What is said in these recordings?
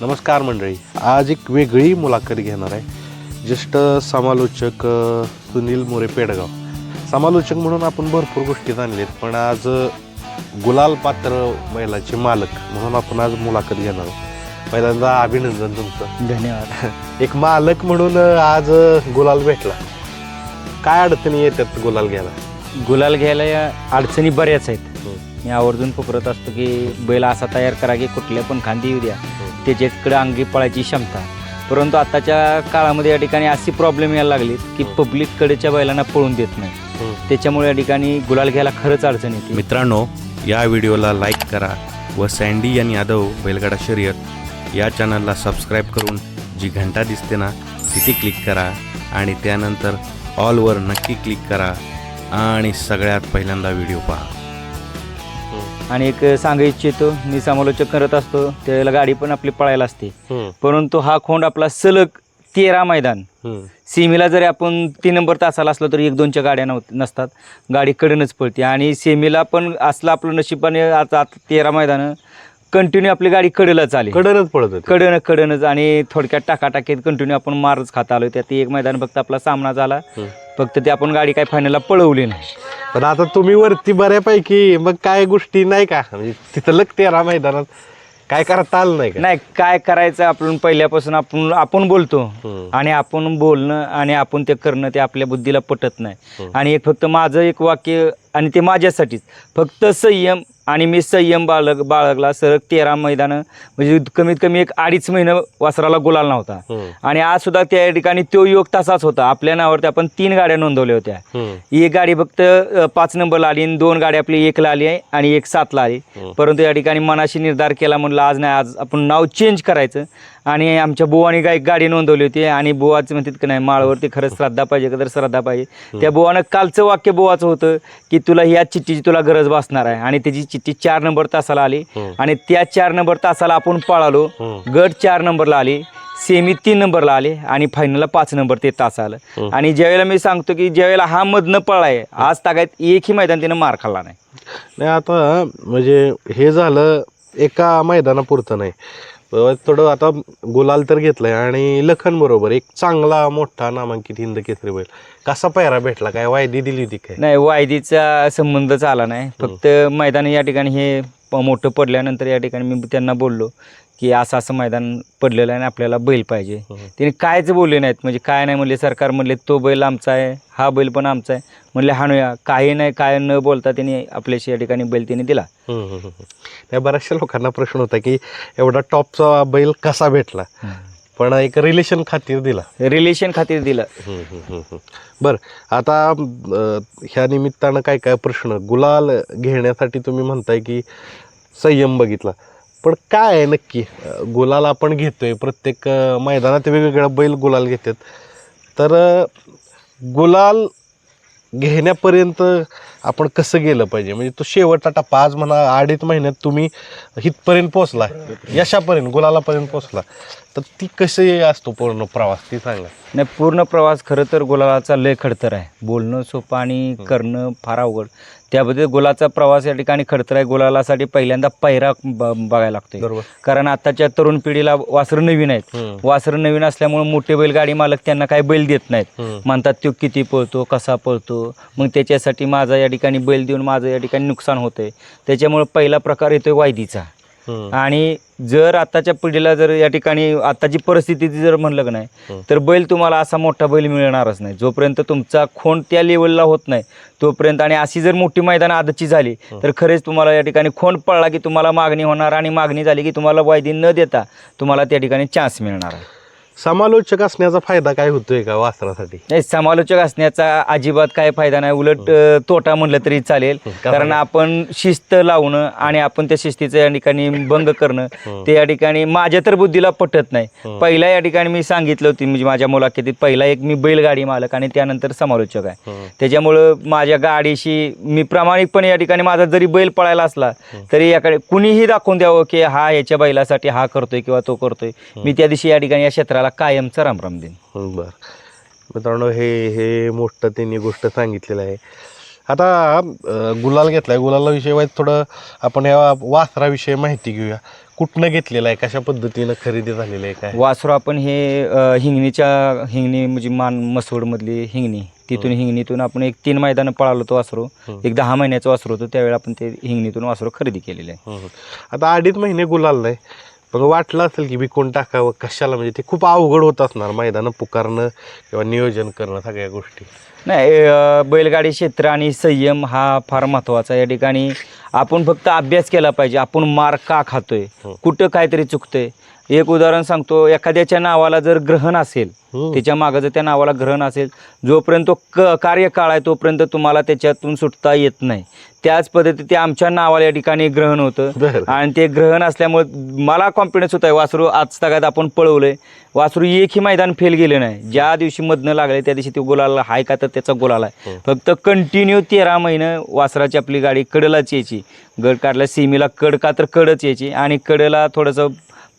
नमस्कार मंडळी. आज एक वेगळी मुलाखत घेणार आहे. ज्येष्ठ समालोचक सुनील मोरे पेडगाव. समालोचक म्हणून आपण भरपूर गोष्टी जाणलेत पण आज गुलाल पात्र महिलाचे मालक म्हणून आपण आज मुलाखत घेणार आहोत. पहिल्यांदा अभिनंदन तुमचं. धन्यवाद. एक मालक म्हणून आज गुलाल भेटला. काय अडचणी येतात गुलाल घ्यायला? गुलाल घ्यायला या अडचणी बऱ्याच आहेत. हम्म. मी आवर्जून पुकरत असतो की बैल असा तयार करा की कुठल्या पण खांदी येऊ द्या. त्याच्याकडे अंगी पळायची क्षमता. परंतु आताच्या काळामध्ये या ठिकाणी अशी प्रॉब्लेम यायला लागलीत की. पब्लिककडेच्या बैलांना पळून देत नाही. हम्म. त्याच्यामुळे या ठिकाणी गुलाल घ्यायला खरंच अडचण येते. मित्रांनो या व्हिडिओला लाईक करा व सँडी आणि यादव बैलगाडा शर्यत या चॅनलला सबस्क्राईब करून जी घंटा दिसते ना तिथे क्लिक करा आणि त्यानंतर ऑलवर नक्की क्लिक करा आणि सगळ्यात पहिल्यांदा व्हिडिओ पहा. आणि एक सांगू इच्छितो मी समालोचक करत असतो त्यावेळेला गाडी पण आपली पळायला असते. परंतु हा खोंड आपला सलग तेरा मैदान. सेमीला जरी आपण तीन नंबर तासाला असलो तरी एक दोनच्या गाड्या नव्हत नसतात गाडी कडनच पळते आणि सेमीला पण असलं आपलं नशिबाने आता आता तेरा मैदानं कंटिन्यू आपली गाडी कडेलाच आली. कडनच पडत होते. कडन कडनच आणि थोडक्यात टाकाटाकीत कंटिन्यू आपण मारच खात आलो त्यात एक मैदान फक्त आपला सामना झाला. फक्त ते आपण गाडी काय फायनलला पळवली नाही. पण आता तुम्ही वरती बऱ्यापैकी मग काय गोष्टी नाही का? म्हणजे तिथं लगते रा मैदानात. काय करता आलं नाही का? नाही काय करायचं आपण पहिल्यापासून आपण आपण बोलतो. हम्म. आणि आपण बोलणं आणि आपण ते करणं ते आपल्या बुद्धीला पटत नाही. आणि एक फक्त माझं एक वाक्य आणि ते माझ्यासाठीच. फक्त संयम आणि मी संयम बाळग बाळगला सरक तेरा मैदानं म्हणजे कमीत कमी एक अडीच महिनं वासराला गुलाल नव्हता. आणि आज सुद्धा त्या ठिकाणी तो योग तसाच होता आपल्या नावावरती आपण तीन गाड्या नोंदवल्या होत्या. एक गाडी फक्त पाच नंबरला आली आणि दोन गाडी आपली एकला आली आहे आणि एक सातला आली. परंतु या ठिकाणी मनाशी निर्धार केला म्हणलं आज नाही आज आपण नाव चेंज करायचं आणि आमच्या बुवाने काही गाडी नोंदवली होती आणि बुवाचं म्हणतात की नाही माळवरती खरंच श्रद्धा पाहिजे का तर श्रद्धा पाहिजे. त्या बुवानं कालचं वाक्य बुवाचं होतं की तुला ह्या चिठ्ठीची तुला गरज भासणार आहे. आणि त्याची चिठ्ठी चार नंबर तासाला आली. आणि त्या चार नंबर तासाला आपण पळालो. गट चार नंबरला आली. सेमी तीन नंबरला आले. आणि फायनलला पाच नंबर ते तास आलं. आणि ज्यावेळेला मी सांगतो की ज्यावेळेला हा मधनं पळाय आज तागायत एकही मैदान त्यानं मार खाल्ला नाही. नाही आता म्हणजे हे झालं एका मैदानापुरतं नाही. थोडं आता गुलाल तर घेतलंय आणि लखन बरोबर एक चांगला मोठा नामांकित हिंद केसरी बैल. कसा पैरा भेटला? काय वायदी दिली होती काय? नाही वायदीचा संबंधच आला नाही. फक्त मैदान या ठिकाणी हे मोठं पडल्यानंतर या ठिकाणी मी त्यांना बोललो की असं असं मैदान पडलेलं आहे आणि आपल्याला बैल पाहिजे. तिने कायच बोलले नाहीत. म्हणजे काय नाही म्हणले सरकार म्हणले तो बैल आमचा आहे हा बैल पण आमचा आहे. म्हणले हाणूया काही नाही काय न बोलता त्यांनी आपल्याशी या ठिकाणी बैल त्यांनी दिला. नाही बऱ्याचशा लोकांना प्रश्न होता की एवढा टॉपचा बैल कसा भेटला? पण एक रिलेशन खातीर दिला. रिलेशन खातीर दिलं. बरं आता ह्या निमित्तानं काय काय प्रश्न? गुलाल घेण्यासाठी तुम्ही म्हणताय की संयम बघितला. पण काय आहे नक्की? गुलाल आपण घेतोय प्रत्येक मैदानात वेगवेगळ्या बैल गुलाल घेतात. तर गुलाल घेण्यापर्यंत आपण कसं गेलं पाहिजे? म्हणजे तो शेवटचा टप्पा आज म्हणा अडीच महिन्यात तुम्ही हितपर्यंत पोचला यशापर्यंत गुलालापर्यंत पोचला तर ती कशी असतो पूर्ण प्रवास? ती सांगा नाही पूर्ण प्रवास खरं तर गुलालाचा लय खडतर आहे. बोलणं सोपं आणि करणं फार अवघड. त्याबद्दल गुलाचा प्रवास या ठिकाणी खडतर आहे गुलालासाठी पहिल्यांदा ब- बघायला लागतोय बरोबर कारण आताच्या तरुण पिढीला वासरं नवीन आहेत. वासरं नवीन असल्यामुळे मोठे बैलगाडी मालक त्यांना काही बैल देत नाहीत. म्हणतात तो किती पळतो कसा पळतो मग त्याच्यासाठी माझा या ठिकाणी बैल देऊन माझं या ठिकाणी नुकसान होतंय त्याच्यामुळे पहिला प्रकार येतोय वायदीचा. आणि जर आताच्या पिढीला जर या ठिकाणी आताची परिस्थिती जर म्हणलं का नाही. तर बैल तुम्हाला असा मोठा बैल मिळणारच नाही. जोपर्यंत तुमचा खोंड त्या लेवलला होत नाही तोपर्यंत आणि अशी जर मोठी मैदान आदतची झाली तर खरेच तुम्हाला या ठिकाणी खोंड पडला की तुम्हाला मागणी होणार आणि मागणी झाली की तुम्हाला वायदी न देता तुम्हाला त्या ठिकाणी चान्स मिळणार आहे. समालोचक असण्याचा फायदा काय होतोय का वासरासाठी? नाही समालोचक असण्याचा अजिबात काय फायदा नाही. उलट अ, तोटा म्हणलं तरी चालेल. कारण? आपण शिस्त लावणं आणि आपण त्या शिस्तीचं या ठिकाणी भंग करणं. ते या ठिकाणी माझ्या तर बुद्धीला पटत नाही. पहिला या ठिकाणी मी सांगितलं होती म्हणजे माझ्या मुलाखतीत पहिला एक मी बैलगाडी मालक आणि त्यानंतर समालोचक आहे. त्याच्यामुळं माझ्या गाडीशी मी प्रामाणिकपणे या ठिकाणी माझा जरी बैल पळायला असला तरी याकडे कुणीही दाखवून द्यावं की हा याच्या बैलासाठी हा करतोय किंवा तो करतोय. मी त्या दिवशी या ठिकाणी या क्षेत्राला कायमचा रामराम देईन हं, बरं. मित्रांनो हे हे मोठं त्यांनी गोष्ट सांगितलेलं आहे. आता अं, गुलाल घेतलाय. गुलाला विषय वाईज थोडं आपण या वासराविषयी माहिती घेऊया. कुठनं घेतलेलं आहे? कशा पद्धतीनं खरेदी झालेलं आहे? काय? वासरू आपण हे अ, हिंगणीच्या हिंगणी म्हणजे मान मसवडमधली हिंगणी. तिथून हिंगणीतून आपण एक तीन मैदानं पळालो तो वासरू. एक दहा महिन्याचं वासरू होतं. त्यावेळी आपण ते हिंगणीतून वासरू खरेदी केलेलं आहे. हम्म. आता अडीच महिने गुलाल नाही. पण वाटलं असेल की विकून टाकावं कशाला? म्हणजे ते खूप अवघड होत असणार मैदानं पुकारणं किंवा नियोजन करणं सगळ्या गोष्टी. नाही अ, बैलगाडी क्षेत्र आणि संयम हा फार महत्त्वाचा आहे. या ठिकाणी आपण फक्त अभ्यास केला पाहिजे. आपण मार का खातोय? हो. कुठं काहीतरी चुकतंय? एक उदाहरण सांगतो एखाद्याच्या नावाला जर ग्रहण असेल हम्म. त्याच्या मागं जर त्या नावाला ग्रहण असेल जोपर्यंत तो क कार्यकाळ आहे तोपर्यंत तुम्हाला त्याच्यातून सुटता येत नाही. त्याच पद्धती ते आमच्या नावाला या ठिकाणी ग्रहण होतं. आणि ते ग्रहण असल्यामुळे मला कॉन्फिडन्स होता वासरू आज तगात आपण पळवलंय. वासरू एकही मैदान फेल गेले नाही. ज्या दिवशी मधनं लागले त्या दिवशी ते गुलाला हाय का तर त्याचा गुलाल आहे. हं. फक्त कंटिन्यू तेरा महिने वासराची आपली गाडी कडलाच यायची. गड काढल्या सीमेला कड का तर कडच यायची. आणि कडला थोडंसं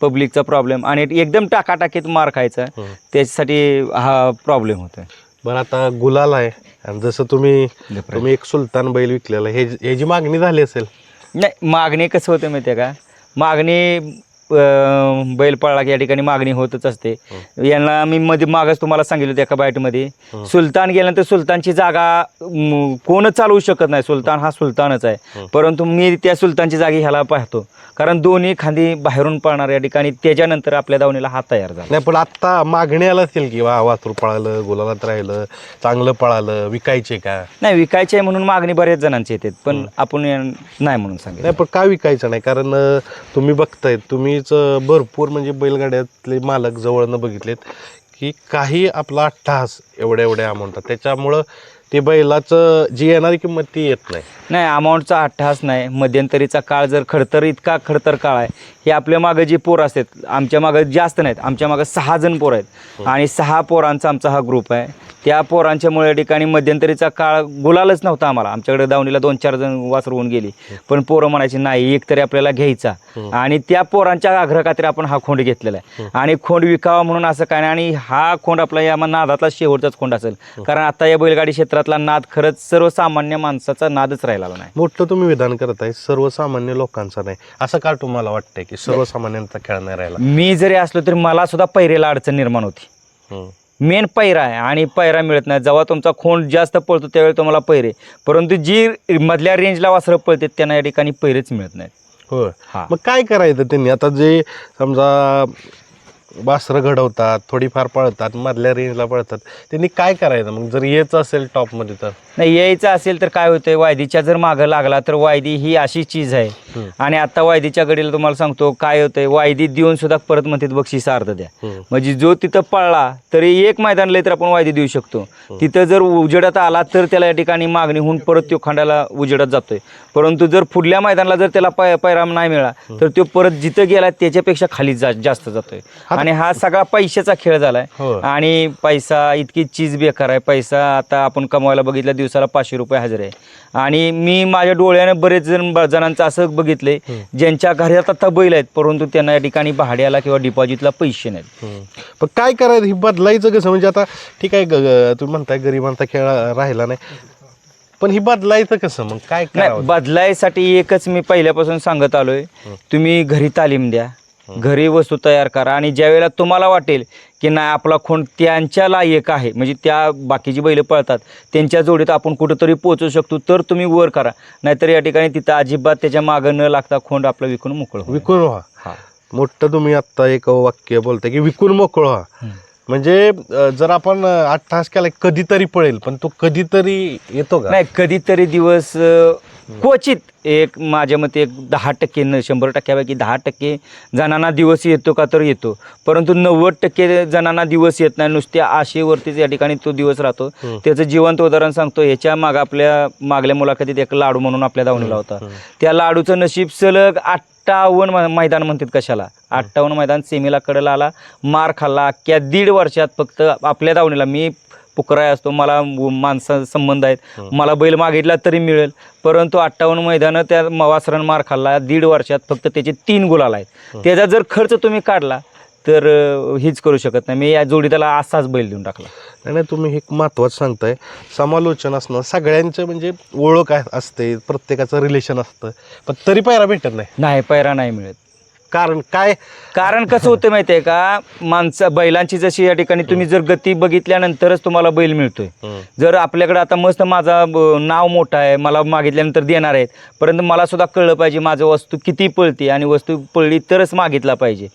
पब्लिकचा प्रॉब्लेम आणि एकदम टाकाटाकीत मार खायचा. त्याच्यासाठी हा प्रॉब्लेम होता बरं आता गुलाल आहे. आणि जसं तुम्ही तुम्ही एक सुलतान बैल विकलेला हे ह्याची मागणी झाली असेल. नाही मागणी कसं होतं माहिती आहे का? मागणी अं, बैल पळला की या ठिकाणी मागणी होतच असते. यांना मी मध्ये मागच तुम्हाला सांगितलं होतं एका बाईटमध्ये. हं. सुलतान गेल्यानंतर सुलतानची जागा कोणच चालवू शकत नाही. सुलतान हा सुलतानच आहे. हं. परंतु मी त्या सुलतानची जागी ह्याला पाहतो. कारण दोन्ही खांदी बाहेरून पळणार या ठिकाणी त्याच्यानंतर आपल्या दावणीला हा तयार झाला. नाही पण आत्ता मागणी आला असेल की वा वासरू पळालं गुलालात राहिलं चांगलं पळालं विकायचे का? नाही विकायचे आहे म्हणून मागणी बऱ्याच जणांची येते पण आपण नाही म्हणून सांगितलं. नाही पण का विकायचं नाही? कारण तुम्ही बघताय तुम्हीच अं, भरपूर म्हणजे बैलगाड्यातले मालक जवळनं बघितलेत की काही आपला अट्टहास एवढ्या एवढ्या अमाऊंटात त्याच्यामुळं ते बैलाचं जी येणारी किंमत ती येत नाही. नाही अमाऊंटचा अट्टहास नाही. मध्यंतरीचा काळ जर खडतर इतका खडतर काळ आहे. हे आपल्या मागं जे पोर असतात आमच्या मागं जास्त नाहीत. आमच्या मागं सहा जण पोर आहेत. आणि सहा पोरांचा आमचा हा ग्रुप आहे. त्या पोरांच्यामुळे या ठिकाणी मध्यंतरीचा काळ गुलालच नव्हता आम्हाला. आमच्याकडे दावणीला दोन चार जण वासरवून गेली. पण पोरं म्हणायची नाही एक तरी आपल्याला घ्यायचा. आणि त्या पोरांच्या आग्रह आपण हा खोंड घेतलेला आहे. आणि खोंड विकावा म्हणून असं काय नाही. आणि हा खोंड आपला या नादातला शेवटचाच खोंड असेल. कारण आता या बैलगाडी क्षेत्रातला नाद खरंच सर्वसामान्य माणसाचा नादच राहिला नाही. मोठं तुम्ही विधान करत आहे सर्वसामान्य लोकांचा नाही. असं का तुम्हाला वाटतंय की सर्वसामान्यांचा खेळ नाही राहिला? मी जरी असलो तरी मला सुद्धा पैरेला अडचण निर्माण होती. मेन पैरा आहे आणि पैरा मिळत नाही. जेव्हा तुमचा खोंड जास्त पळतो त्यावेळी तुम्हाला पैरे. परंतु जी मधल्या रेंजला वासरं पळतात त्यांना या ठिकाणी पैरेच मिळत नाहीत. हा. मग काय करायचं त्यांनी? आता जे समजा वासरं घडवतात थोडीफार पळतात मधल्या रेंजला पळतात. त्यांनी काय करायचं? मग जर येच असेल टॉपमध्ये तर? नाही यायचं असेल तर काय होतंय? वायदीच्या जर मागं लागला तर वायदी ही अशी चीज आहे. आणि आता वायदीच्या गडीला तुम्हाला सांगतो काय होतंय? वायदी देऊन सुद्धा परत म्हणतात बक्षीस अर्ध द्या. म्हणजे जो तिथं पळला तरी एक मैदान लय तर आपण वायदी देऊ शकतो. तिथं जर उजेडात आला तर त्याला या ठिकाणी मागणी होऊन परत तो खंडाला उजेडात जातोय. परंतु जर पुढल्या मैदानाला जर त्याला पाय पैराम नाही मिळाला तर तो परत जिथं गेला त्याच्यापेक्षा खाली जा जास्त जातोय. आणि हा सगळा पैशाचा खेळ झालाय. हो. आणि पैसा इतकी चीज बेकार आहे. पैसा आता आपण कमवायला बघितलं दिवसाला पाचशे रुपये हजर आहे. आणि मी माझ्या डोळ्याने बरेच जण जणांचं असं बघितलंय ज्यांच्या घरात आता बैल आहेत परंतु त्यांना या ठिकाणी भाड्याला किंवा डिपॉझिटला पैसे नाहीत. हम्म. पण काय करायचं? ही बदलायचं कसं? म्हणजे आता ठीक आहे ग- ग- तुम्ही म्हणताय गरिबांचा खेळ राहिला नाही. पण ही बदलायचं कसं? मग काय नाही करावं? बदलायसाठी एकच मी पहिल्यापासून सांगत आलोय. तुम्ही घरी तालीम द्या. घरी वस्तू तयार करा आणि ज्या वेळेला तुम्हाला वाटेल की नाही आपला खोंड त्यांच्या लायक आहे म्हणजे त्या बाकीची बैलं पळतात त्यांच्या जोडीत आपण कुठंतरी पोहोचू शकतो तर तुम्ही वर करा. नाहीतर या ठिकाणी तिथं अजिबात त्याच्या मागं न लागता खोंड आपलं विकून मोकळं. विकून व्हा. मोठं तुम्ही आत्ता एक वाक्य बोलताय की विकून मोकळ व्हा. म्हणजे जर आपण आठ तास केला कधीतरी पळेल पण तो कधीतरी येतो का? नाही कधीतरी दिवस क्वचित एक माझ्या मते एक दहा टक्के न शंभर टक्क्यापैकी दहा टक्के जणांना दिवस येतो का तर येतो. परंतु नव्वद टक्के जणांना दिवस येत नाही. नुसत्या आशेवरतीच या ठिकाणी तो दिवस राहतो. त्याचं जिवंत उदाहरण सांगतो. याच्या माग आपल्या मागल्या मुलाखतीत एक लाडू म्हणून आपल्या दावणीला होता. त्या लाडूचं नशीब सलग अठ्ठावन्न मै- मैदान म्हणतात कशाला? अठ्ठावन्न मैदान सेमीला कडला आला. मार खाल्ला. अख्ख्या दीड वर्षात फक्त आपल्या दावणीला मी पुकराय असतो मला माणसा संबंध आहेत. मला बैल मागितला तरी मिळेल. परंतु अठ्ठावन्न मैदानं त्या म- वासरानं मार खाल्ला दीड वर्षात फक्त त्याचे तीन गुलाल आहेत. त्याचा जर खर्च तुम्ही काढला तर हीच करू शकत नाही. मी या जोडीदाला असाच बैल देऊन टाकला. नाही नाही, तुम्ही एक महत्वाचं सांगताय. समालोचन असणं सगळ्यांचं म्हणजे ओळख असते प्रत्येकाचं रिलेशन असतं. पण तरी पायरा भेटत नाही. नाही पैरा नाही मिळत. कारण काय? कारण कसं होतं माहिती आहे का? माणसं बैलांची जशी या ठिकाणी तुम्ही जर गती बघितल्यानंतरच तुम्हाला बैल मिळतोय. जर आपल्याकडे आता मस्त माझा नाव मोठं आहे मला मागितल्यानंतर देणार आहेत परंतु मला सुद्धा कळलं पाहिजे माझं वस्तू किती पळते आणि वस्तू पळली तरच मागितला पाहिजे.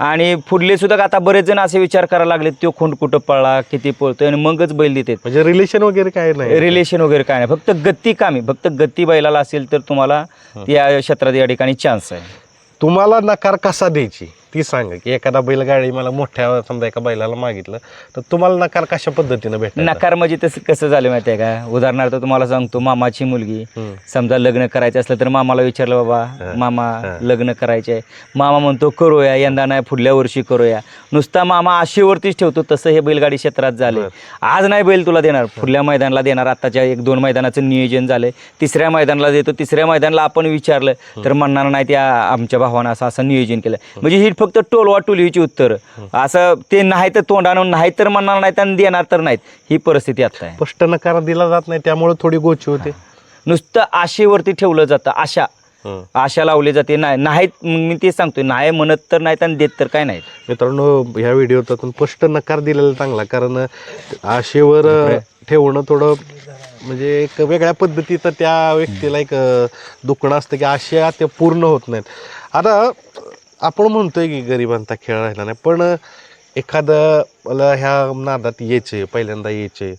आणि पुढले सुद्धा आता बरेच जण असे विचार करायला लागले तो खोंड कुठं पळला किती पळतोय आणि मगच बैल देतात. म्हणजे रिलेशन वगैरे काय नाही. रिलेशन वगैरे काय नाही. फक्त गती कामी फक्त गती बैलाला असेल तर तुम्हाला या क्षेत्रात या ठिकाणी चान्स आहे. तुम्हाला नकार कसा द्यायची? ती सांगा की एखादा बैलगाडी मला मोठ्या समजा एका बैलाला मागितलं तर तुम्हाला नकार कशा पद्धतीनं भेटणार नकार म्हणजे तसं कसं झालं माहिती आहे का? उदाहरणार्थ तुम्हाला सांगतो मामाची मुलगी. समजा लग्न करायचं असलं तर मामाला विचारलं. बाबा मामा. लग्न करायचे आहे मामा म्हणतो करूया यंदा नाही पुढल्या वर्षी करूया. नुसता मामा आशेवरतीच ठेवतो तसं हे बैलगाडी क्षेत्रात झाले. आज नाही बैल तुला देणार पुढल्या मैदानाला देणार आताच्या एक दोन मैदानाचं नियोजन झालंय. तिसऱ्या मैदानाला देतो तिसऱ्या मैदानाला आपण विचारलं तर म्हणणार नाही त्या आमच्या भावानं असं असं नियोजन केलं. म्हणजे ही फक्त टोलवा टोलीची उत्तर. असं ते नाही तर तोंडानं नाही तर म्हणणार नाहीत आणि देणार तर नाहीत. ही परिस्थिती आता आहे. स्पष्ट नकार दिला जात नाही त्यामुळे थोडी गोची होते. नुसतं आशेवरती ठेवलं जातं आशा. आशा लावली जाते नाही. नाहीत मी ते सांगतोय नाही म्हणत तर नाहीत आणि देत तर काय नाहीत. मित्रांनो ह्या व्हिडिओतून स्पष्ट नकार दिलेला चांगला कारण आशेवर ठेवणं थोडं म्हणजे एक वेगळ्या पद्धतीचं त्या व्यक्तीला एक दुखणं असतं की आशा ते पूर्ण होत नाहीत. आता आपण म्हणतोय की गरिबांचा खेळ राहिला नाही पण एखादं मला ह्या नादात यायचे पहिल्यांदा यायचे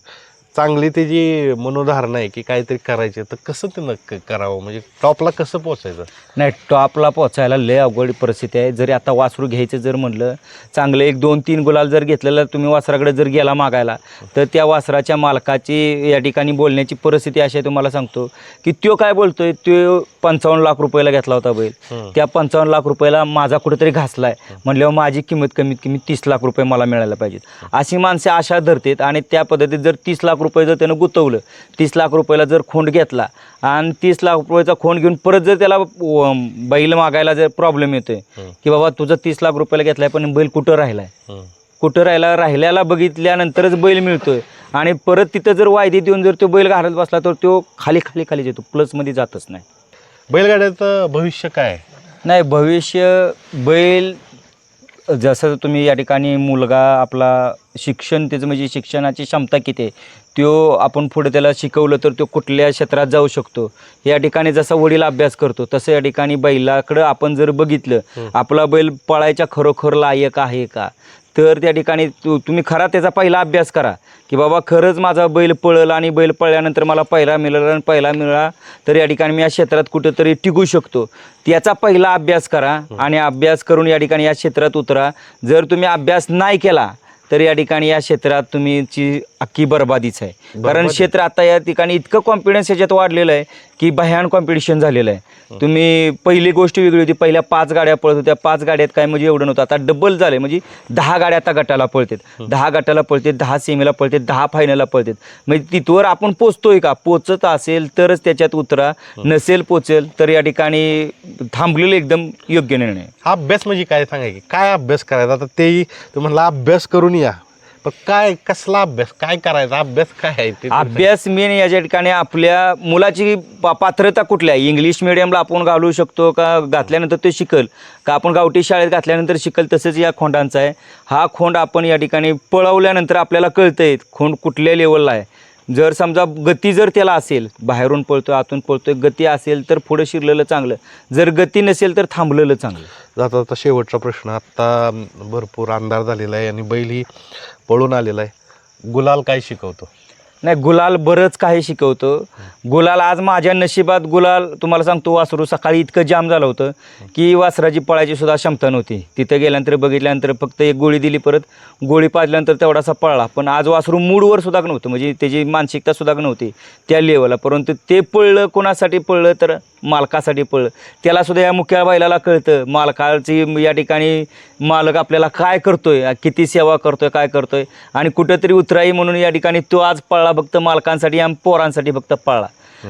चांगली त्याची मनोधारणा आहे की काहीतरी करायचे तर कसं ते नक्की करावं? म्हणजे टॉपला कसं पोचायचं नाही टॉपला पोचायला लय अवघड परिस्थिती आहे. जरी आता वासरू घ्यायचं जर म्हणलं चांगलं एक दोन तीन गुलाल जर घेतलेलं तुम्ही वासराकडे जर गेला मागायला तर त्या वासराच्या मालकाची या ठिकाणी बोलण्याची परिस्थिती अशी आहे तुम्हाला सांगतो की त्यो काय बोलतोय तो पंचावन्न लाख रुपयाला घेतला होता बैल. त्या पंचावन्न लाख रुपयाला माझा कुठेतरी घासलाय. म्हणल्यावर माझी किंमत कमीत कमी तीस लाख रुपये मला मिळायला पाहिजेत. अशी माणसे आशा धरतात आणि त्या पद्धतीत जर तीस लाख रुपये जर त्यानं गुंतवलं तीस लाख रुपयाला जर खोंड घेतला आणि तीस लाख रुपयाचा खोंड घेऊन परत जर त्याला बैल मागायला जर प्रॉब्लेम येतोय. की बाबा तुझं तीस लाख रुपयाला घेतलाय पण बैल कुठं राहिलाय. कुठं राहिला राहिल्याला बघितल्यानंतरच बैल मिळतोय आणि परत तिथं जर वायदे देऊन जर तो बैल घालत बसला तर तो खाली खाली खाली येतो प्लसमध्ये जातच नाही बैलगाड्याचं भविष्य काय? नाही भविष्य बैल जसं तुम्ही या ठिकाणी मुलगा आपला शिक्षण त्याचं म्हणजे शिक्षणाची क्षमता किती आहे त्यो आपण पुढे त्याला शिकवलं तर तो कुठल्या क्षेत्रात जाऊ शकतो. या ठिकाणी जसा वडील अभ्यास करतो तसं या ठिकाणी बैलाकडं आपण जर बघितलं आपला बैल पळायच्या खरोखर लायक आहे का? तर त्या ठिकाणी तु तुम्ही खरा त्याचा पहिला अभ्यास करा. की बाबा खरंच माझा बैल पळल आणि बैल पळल्यानंतर मला पहिला मिळाला आणि पहिला मिळाला तर या ठिकाणी मी या क्षेत्रात कुठंतरी टिकू शकतो. त्याचा पहिला अभ्यास करा आणि अभ्यास करून या ठिकाणी या क्षेत्रात उतरा. जर तुम्ही अभ्यास नाही केला तर या ठिकाणी या क्षेत्रात तुम्हीची अख्खी बरबादीच आहे. कारण. क्षेत्र आता या ठिकाणी इतकं कॉन्फिडन्स याच्यात वाढलेलं आहे की भयान कॉम्पिटिशन झालेलं आहे. तुम्ही पहिली गोष्ट वेगळी होती. पहिल्या पाच गाड्या पळत होत्या. पाच गाड्यात काय म्हणजे एवढं नव्हतं. आता डबल झाले म्हणजे दहा गाड्या आता गटाला पळतात. दहा गटाला पळतात. दहा सेमीला पळतात. दहा फायनलला पळतात. म्हणजे तिथवर आपण पोचतोय का? पोचत असेल तरच त्याच्यात उतरा. नसेल पोचेल तर या ठिकाणी थांबलेलं एकदम योग्य निर्णय. हा अभ्यास म्हणजे काय सांगा की काय अभ्यास करायचा? आता तेही तुम्ही म्हणला अभ्यास करून या पण काय कसला अभ्यास काय करायचा? अभ्यास काय आहे ते अभ्यास मेन याच्या ठिकाणी आपल्या मुलाची पा- पात्रता कुठल्या? आहे इंग्लिश मिडियमला आपण घालू शकतो का घातल्यानंतर ते शिकल? का आपण गावठी शाळेत घातल्यानंतर शिकल? तसंच या खोंडांचा आहे. हा खोंड आपण या ठिकाणी पळवल्यानंतर आपल्याला कळतंय खोंड कुठल्या लेवलला आहे. जर समजा गती जर त्याला असेल बाहेरून पळतोय आतून पळतोय गती असेल तर पुढं शिरलेलं चांगलं. जर गती नसेल तर थांबलेलं चांगलं. जाता जाता शेवटचा प्रश्न आत्ता भरपूर अंधार झालेला आहे आणि बैल ही पळून आलेला आहे. गुलाल काय शिकवतो? नाही गुलाल बरंच काही शिकवतं. गुलाल आज माझ्या नशिबात गुलाल तुम्हाला सांगतो वासरू सकाळी इतकं जाम झालं होतं की वासराची पळायची सुद्धा क्षमता नव्हती. तिथं गेल्यानंतर बघितल्यानंतर फक्त एक गोळी दिली परत गोळी पाजल्यानंतर तेवढासा पळला. पण आज वासरू मूडवर सुद्धा नव्हतं म्हणजे त्याची मानसिकता सुद्धा नव्हती त्या लेवलला परंतु ते पळलं कोणासाठी पळलं तर मालकासाठी पळलं. त्याला सुद्धा या मुख्या बैलाला कळतं मालकाची या ठिकाणी मालक आपल्याला काय करतोय किती सेवा करतोय काय करतोय आणि कुठंतरी उतराई म्हणून या ठिकाणी तो आज पळला फक्त मालकांसाठी आणि पोरांसाठी फक्त पळला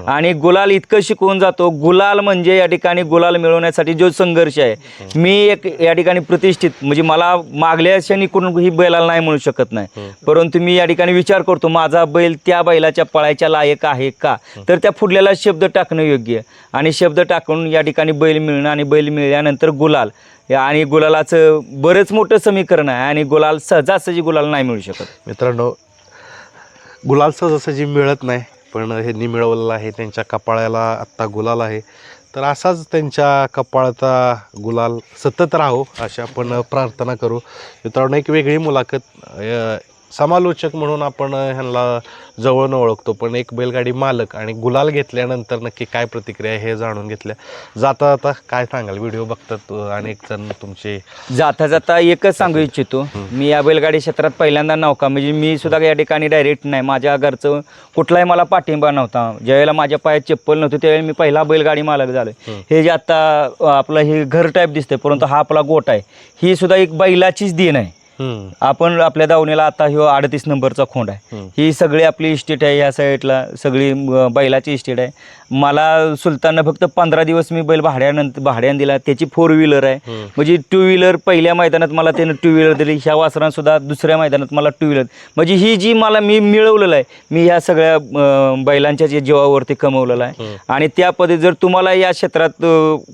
आणि गुलाल इतकं शिकवून जातो. गुलाल म्हणजे या ठिकाणी गुलाल मिळवण्यासाठी जो संघर्ष आहे. मी एक या ठिकाणी प्रतिष्ठित म्हणजे मला मागल्या क्षणी कोण ही बैलाला नाही म्हणू शकत नाही. परंतु मी या ठिकाणी विचार करतो माझा बैल त्या बैलाच्या पळायच्या लायक आहे का? तर त्या फुडल्याला शब्द टाकणं योग्य आहे. आणि शब्द टाकून या ठिकाणी बैल मिळणं आणि बैल मिळाल्यानंतर गुलाल. आणि गुलालाचं बरंच मोठं समीकरण आहे आणि गुलाल सहजासहजी गुलाल नाही मिळू शकत. मित्रांनो गुलाल सहजासहजी मिळत नाही पण ह्यांनी मिळवलेलं आहे त्यांच्या कपाळाला आत्ता गुलाल आहे. तर असाच त्यांच्या कपाळाचा गुलाल सतत राहो अशी आपण प्रार्थना करू. मित्रांनो एक वेगळी मुलाखत समालोचक म्हणून आपण ह्यांना जवळनं ओळखतो. पण एक बैलगाडी मालक आणि गुलाल घेतल्यानंतर नक्की काय प्रतिक्रिया आहे हे जाणून घेतल्या. जाता जाता काय सांगाल? व्हिडिओ बघतात अनेक जण तुमचे. जाता जाता एकच सांगू इच्छितो. मी या बैलगाडी क्षेत्रात पहिल्यांदा नव्हता म्हणजे मी सुद्धा या ठिकाणी डायरेक्ट नाही. माझ्या घरचं कुठलाही मला पाठिंबा नव्हता. ज्यावेळेला माझ्या पायात चप्पल नव्हती त्यावेळेला मी पहिला बैलगाडी मालक झालो हे जे आता आपलं हे घर टाईप दिसतंय परंतु हा आपला गोट आहे. ही सुद्धा एक बैलाचीच देण आहे. आपण आपल्या दावणीला आता ह्यो अडतीस नंबरचा खोंड आहे. ही सगळी आपली इस्टेट आहे ह्या साईडला सगळी बैलाची इस्टेट आहे. मला सुलताननं फक्त पंधरा दिवस मी बैल भाड्यानंतर भाड्यानं दिला. त्याची फोर व्हीलर आहे. म्हणजे टू व्हीलर पहिल्या मैदानात मला त्यानं टू व्हीलर दिली. ह्या वासरानं सुद्धा दुसऱ्या मैदानात मला टू व्हीलर म्हणजे ही जी मला मी मिळवलेलं आहे मी ह्या सगळ्या बैलांच्या जे जीवावरती कमवलेलं आहे. आणि त्या पद्धती जर तुम्हाला या क्षेत्रात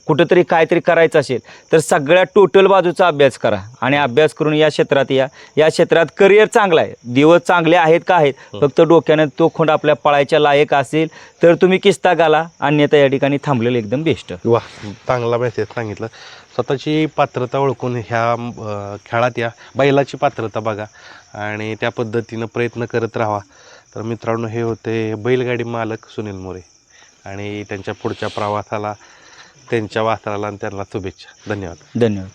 कुठंतरी काहीतरी करायचं असेल तर सगळ्या टोटल बाजूचा अभ्यास करा. आणि अभ्यास करून या क्षेत्रात या. या क्षेत्रात करिअर चांगलं आहे. दिवस चांगले आहेत का आहेत? फक्त डोक्यानं तो खोंड आपल्या पळायच्या लायक असेल तर तुम्ही किस्ता घाला. अन्यथा या ठिकाणी थांबलेलं एकदम बेस्ट. वा चांगला मेसेज सांगितलं. स्वतःची पात्रता ओळखून ह्या खेळात या. बैलाची पात्रता बघा आणि त्या पद्धतीनं प्रयत्न करत राहा. तर मित्रांनो हे होते बैलगाडी मालक सुनील मोरे आणि त्यांच्या पुढच्या प्रवासाला त्यांच्या वासराला आणि त्यांना शुभेच्छा. धन्यवाद. धन्यवाद.